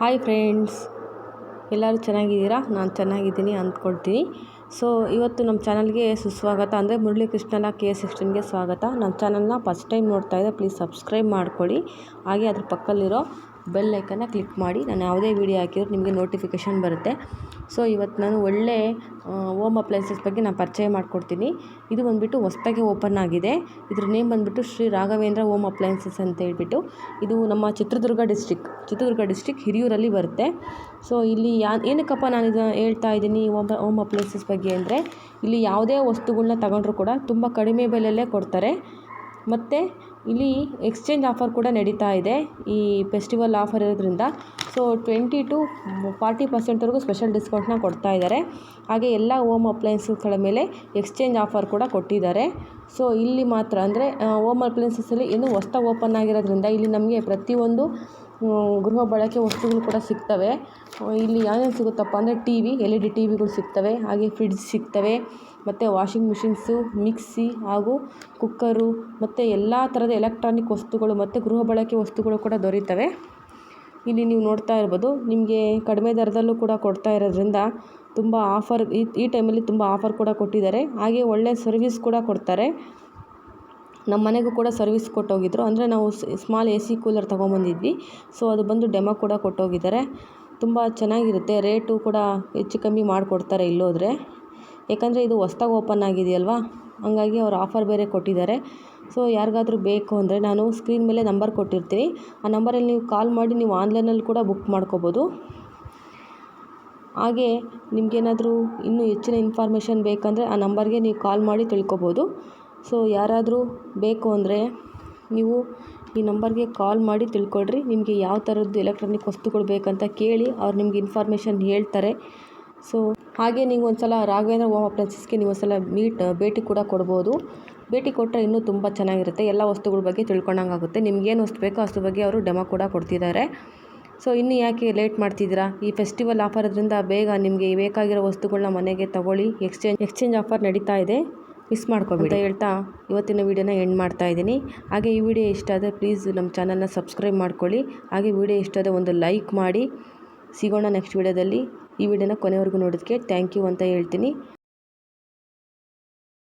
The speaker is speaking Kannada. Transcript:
ಹಾಯ್ ಫ್ರೆಂಡ್ಸ್ ಎಲ್ಲರೂ ಚೆನ್ನಾಗಿದ್ದೀರಾ? ನಾನು ಚೆನ್ನಾಗಿದ್ದೀನಿ ಅಂದ್ಕೊಳ್ತೀನಿ. ಸೊ ಇವತ್ತು ನಮ್ಮ ಚಾನಲ್ಗೆ ಸುಸ್ವಾಗತ ಅಂದರೆ ಮುರಳಿ ಕೃಷ್ಣನ ಕೆ ಎಸ್ ಸಿಕ್ಸ್ಟೀನ್ಗೆ ಸ್ವಾಗತ. ನಮ್ಮ ಚಾನಲ್ನ ಫಸ್ಟ್ ಟೈಮ್ ನೋಡ್ತಾ ಇದ್ದರೆ ಪ್ಲೀಸ್ ಸಬ್ಸ್ಕ್ರೈಬ್ ಮಾಡ್ಕೊಳ್ಳಿ ಹಾಗೆ ಅದ್ರ ಪಕ್ಕದಲ್ಲಿರೋ ಬೆಲ್ ಐಕನ್ನ ಕ್ಲಿಕ್ ಮಾಡಿ ನಾನು ಯಾವುದೇ ವೀಡಿಯೋ ಹಾಕಿದ್ರು ನಿಮಗೆ ನೋಟಿಫಿಕೇಷನ್ ಬರುತ್ತೆ. ಸೊ, ಇವತ್ತು ನಾನು ಒಳ್ಳೆ ಓಮ್ ಅಪ್ಲೈನ್ಸಸ್ ಬಗ್ಗೆ ನಾನು ಪರಿಚಯ ಮಾಡಿಕೊಡ್ತೀನಿ. ಇದು ಬಂದುಬಿಟ್ಟು ಹೊಸ್ದಾಗಿ ಓಪನ್ ಆಗಿದೆ. ಇದ್ರ ನೇಮ್ ಬಂದುಬಿಟ್ಟು ಶ್ರೀ ರಾಘವೇಂದ್ರ ಓಮ್ ಅಪ್ಲೈನ್ಸಸ್ ಅಂತ ಹೇಳ್ಬಿಟ್ಟು ಇದು ನಮ್ಮ ಚಿತ್ರದುರ್ಗ ಡಿಸ್ಟಿಕ್ ಚಿತ್ರದುರ್ಗ ಡಿಸ್ಟಿಕ್ ಹಿರಿಯೂರಲ್ಲಿ ಬರುತ್ತೆ. ಸೊ, ಇಲ್ಲಿ ಯಾ, ಏನಕ್ಕಪ್ಪ ನಾನು ಇದನ್ನು ಹೇಳ್ತಾ ಇದ್ದೀನಿ ಓಮ್ ಓಮ್ ಅಪ್ಲೈನ್ಸಸ್ ಬಗ್ಗೆ ಅಂದರೆ, ಇಲ್ಲಿ ಯಾವುದೇ ವಸ್ತುಗಳ್ನ ತಗೊಂಡ್ರೂ ಕೂಡ ತುಂಬ ಕಡಿಮೆ ಬೆಲೆಯಲ್ಲೇ ಕೊಡ್ತಾರೆ. ಮತ್ತು ಇಲ್ಲಿ ಎಕ್ಸ್ಚೇಂಜ್ ಆಫರ್ ಕೂಡ ನಡೀತಾ ಇದೆ. ಈ ಫೆಸ್ಟಿವಲ್ ಆಫರ್ ಇರೋದ್ರಿಂದ. ಸೊ ಟ್ವೆಂಟಿ ಟು ಫಾರ್ಟಿ ಪರ್ಸೆಂಟ್ವರೆಗೂ ಸ್ಪೆಷಲ್ ಡಿಸ್ಕೌಂಟ್ನ ಕೊಡ್ತಾ ಇದ್ದಾರೆ. ಹಾಗೆ ಎಲ್ಲ ಓಮ್ ಅಪ್ಲೈನ್ಸಸ್ಗಳ ಮೇಲೆ ಎಕ್ಸ್ಚೇಂಜ್ ಆಫರ್ ಕೂಡ ಕೊಟ್ಟಿದ್ದಾರೆ. ಸೊ ಇಲ್ಲಿ ಮಾತ್ರ ಅಂದರೆ ಓಮ್ ಅಪ್ಲೈನ್ಸಸ್ಸಲ್ಲಿ ಇನ್ನೂ ಹೊಸ್ದಾಗಿ ಓಪನ್ ಆಗಿರೋದ್ರಿಂದ ಇಲ್ಲಿ ನಮಗೆ ಪ್ರತಿಯೊಂದು ಗೃಹ ಬಳಕೆ ವಸ್ತುಗಳು ಕೂಡ ಸಿಗ್ತವೆ. ಇಲ್ಲಿ ಯಾವ್ಯಾವ್ದು ಸಿಗುತ್ತಪ್ಪ ಅಂದರೆ T V L E D T ವಿಗಳು ಸಿಗ್ತವೆ, ಹಾಗೆ ಫ್ರಿಡ್ಜ್ ಸಿಗ್ತವೆ, ಮತ್ತು ವಾಷಿಂಗ್ ಮಿಷಿನ್ಸು ಮಿಕ್ಸಿ ಹಾಗೂ ಕುಕ್ಕರು ಮತ್ತು ಎಲ್ಲ ಥರದ ಎಲೆಕ್ಟ್ರಾನಿಕ್ ವಸ್ತುಗಳು ಮತ್ತು ಗೃಹ ಬಳಕೆ ವಸ್ತುಗಳು ಕೂಡ ದೊರೀತವೆ. ಇಲ್ಲಿ ನೀವು ನೋಡ್ತಾ ಇರ್ಬೋದು, ನಿಮಗೆ ಕಡಿಮೆ ದರದಲ್ಲೂ ಕೂಡ ಕೊಡ್ತಾ ಇರೋದ್ರಿಂದ ತುಂಬ ಆಫರ್ ಈ ಈ ಟೈಮಲ್ಲಿ ತುಂಬ ಆಫರ್ ಕೂಡ ಕೊಟ್ಟಿದ್ದಾರೆ. ಹಾಗೆ ಒಳ್ಳೆಯ ಸರ್ವಿಸ್ ಕೂಡ ಕೊಡ್ತಾರೆ. ನಮ್ಮ ಮನೆಗೂ ಕೂಡ ಸರ್ವಿಸ್ ಕೊಟ್ಟೋಗಿದ್ರು. ಅಂದರೆ ನಾವು ಸ್ಮಾಲ್ ಎ ಸಿ ಕೂಲರ್ ತೊಗೊಂಬಂದಿದ್ವಿ. ಸೊ ಅದು ಬಂದು ಡೆಮೋ ಕೂಡ ಕೊಟ್ಟೋಗಿದ್ದಾರೆ. ತುಂಬ ಚೆನ್ನಾಗಿರುತ್ತೆ. ರೇಟು ಕೂಡ ಹೆಚ್ಚು ಕಮ್ಮಿ ಮಾಡಿಕೊಡ್ತಾರೆ ಇಲ್ಲೋದ್ರೆ. ಯಾಕಂದರೆ ಇದು ಹೊಸ್ದಾಗಿ ಓಪನ್ ಆಗಿದೆಯಲ್ವಾ? ಹಂಗಾಗಿ ಅವ್ರು ಆಫರ್ ಬೇರೆ ಕೊಟ್ಟಿದ್ದಾರೆ. ಸೊ, ಯಾರಿಗಾದ್ರೂ ಬೇಕು ಅಂದರೆ ನಾನು ಸ್ಕ್ರೀನ್ ಮೇಲೆ ನಂಬರ್ ಕೊಟ್ಟಿರ್ತೀನಿ. ಆ ನಂಬರಲ್ಲಿ ನೀವು ಕಾಲ್ ಮಾಡಿ ನೀವು ಆನ್ಲೈನಲ್ಲಿ ಕೂಡ ಬುಕ್ ಮಾಡ್ಕೋಬೋದು. ಹಾಗೆ ನಿಮಗೇನಾದರೂ ಇನ್ನೂ ಹೆಚ್ಚಿನ ಇನ್ಫಾರ್ಮೇಷನ್ ಬೇಕಂದರೆ ಆ ನಂಬರ್ಗೆ ನೀವು ಕಾಲ್ ಮಾಡಿ ತಿಳ್ಕೊಬೋದು. ಸೊ, ಯಾರಾದರೂ ಬೇಕು ಅಂದರೆ ನೀವು ಈ ನಂಬರ್ಗೆ ಕಾಲ್ ಮಾಡಿ ತಿಳ್ಕೊಳ್ರಿ. ನಿಮಗೆ ಯಾವ ಥರದ್ದು ಎಲೆಕ್ಟ್ರಾನಿಕ್ ವಸ್ತುಗಳು ಬೇಕಂತ ಕೇಳಿ ಅವ್ರು ನಿಮ್ಗೆ ಇನ್ಫಾರ್ಮೇಷನ್ ಹೇಳ್ತಾರೆ. ಸೊ, ಹಾಗೆ ನೀವು ಒಂದು ಸಲ ರಾಘವೇಂದ್ರ ಹೋಮ್ ಅಪ್ಲೈನ್ಸಸ್ಗೆ ನೀವು ಒಂದು ಸಲ ಮೀಟ್, ಭೇಟಿ ಕೂಡ ಕೊಡ್ಬೋದು. ಭೇಟಿ ಕೊಟ್ಟರೆ ಇನ್ನೂ ತುಂಬ ಚೆನ್ನಾಗಿರುತ್ತೆ. ಎಲ್ಲ ವಸ್ತುಗಳ ಬಗ್ಗೆ ತಿಳ್ಕೊಂಡಂಗೆ ಆಗುತ್ತೆ. ನಿಮ್ಗೇನು ವಸ್ತು ಬೇಕೋ ಅಷ್ಟು ಬಗ್ಗೆ ಅವರು ಡೆಮೋ ಕೂಡ ಕೊಡ್ತಿದ್ದಾರೆ. ಸೊ, ಇನ್ನು ಯಾಕೆ ಲೇಟ್ ಮಾಡ್ತಿದ್ದೀರಾ? ಈ ಫೆಸ್ಟಿವಲ್ ಆಫರ್ ಇದರಿಂದ ಬೇಗ ನಿಮಗೆ ಬೇಕಾಗಿರೋ ವಸ್ತುಗಳನ್ನ ಮನೆಗೆ ತಗೊಳ್ಳಿ. ಎಕ್ಸ್ಚೇಂಜ್ ಎಕ್ಸ್ಚೇಂಜ್ ಆಫರ್ ನಡೀತಾ ಇದೆ. ಮಿಸ್ ಮಾಡ್ಕೊಬೇಡಿ. ಅಂತ ಹೇಳ್ತಾ ಇವತ್ತಿನ ವೀಡಿಯೋನ ಎಂಡ್ ಮಾಡ್ತಾ ಇದ್ದೀನಿ. ಹಾಗೆ ಈ ವಿಡಿಯೋ ಇಷ್ಟ ಆದರೆ ಪ್ಲೀಸ್ ನಮ್ಮ ಚಾನಲ್ನ ಸಬ್ಸ್ಕ್ರೈಬ್ ಮಾಡ್ಕೊಳ್ಳಿ. ಹಾಗೆ ವಿಡಿಯೋ ಇಷ್ಟ ಆದರೆ ಒಂದು ಲೈಕ್ ಮಾಡಿ. ಸಿಗೋಣ ನೆಕ್ಸ್ಟ್ ವೀಡಿಯೋದಲ್ಲಿ. ಈ ವಿಡಿಯೋನ ಕೊನೆವರೆಗೂ ನೋಡೋದಕ್ಕೆ ಥ್ಯಾಂಕ್ ಯು ಅಂತ ಹೇಳ್ತೀನಿ.